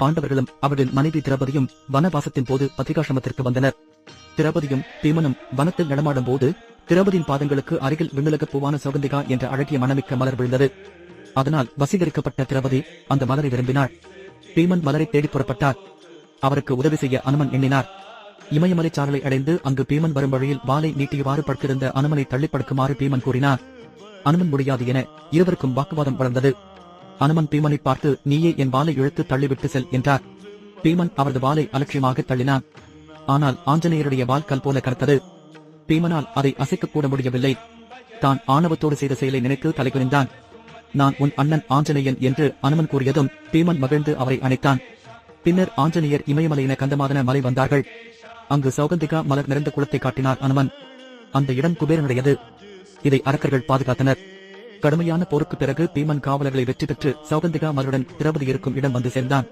பாண்டவர்களும் அவர்களின் மனைவி திரபதியும் வனவாசத்தின் போது பத்ரிகாசிரமத்திற்கு வந்தனர். திரபதியும் பீமனும் வனத்தில் நடமாடும் போது திரபதியின் பாதங்களுக்கு அருகில் விண்ணுலக பூவான சௌகந்திகா என்ற அழகிய மனமிக்க மலர் விழுந்தது. அதனால் வசீகரிக்கப்பட்ட திரபதி அந்த மலரை விரும்பினாள். பீமன் மலரை தேடி புறப்பட்டார். அவருக்கு உதவி செய்ய அனுமன் எண்ணினார். இமயமலை சாரலை அடைந்து அங்கு பீமன் வரும் வழியில் வாளை நீட்டியவாறு படுத்திருந்த அனுமனை தள்ளி படுக்குமாறு பீமன் கூறினார். அனுமன் முடியாது என இருவருக்கும் வாக்குவாதம் வளர்ந்தது. அனுமன் பீமனை பார்த்து நீயே என் வாளை இழுத்து தள்ளிவிட்டு செல் என்றார். பீமன் அவரது வாளை அலட்சியமாக தள்ளினான். ஆனால் ஆஞ்சநேயருடைய வால் கல் போல கனத்தது. பீமனால் அதை அசைக்கக்கூட கூட முடியவில்லை. தான் ஆணவத்தோடு செய்த செயலை நினைத்து தலைகுனிந்தான். நான் உன் அண்ணன் ஆஞ்சநேயன் என்று அனுமன் கூறியதும் பீமன் மகிழ்ந்து அவரை அணைத்தான். பின்னர் ஆஞ்சநேயர் இமயமலையின கந்தமாதன மலை வந்தார்கள். அங்கு சௌகந்திகா மலர் நிறைந்த குளத்தை காட்டினார் அனுமன் அந்த இடம் குபேரனுடையது. இதை அரக்கர்கள் பாதுகாத்தனர். கடுமையான போருக்கு பிறகு பீமன் காவலர்களை வெற்றி பெற்று சௌகந்திகா மருடன் திரௌபதி இருக்கும் இடம் வந்து சேர்ந்தான்.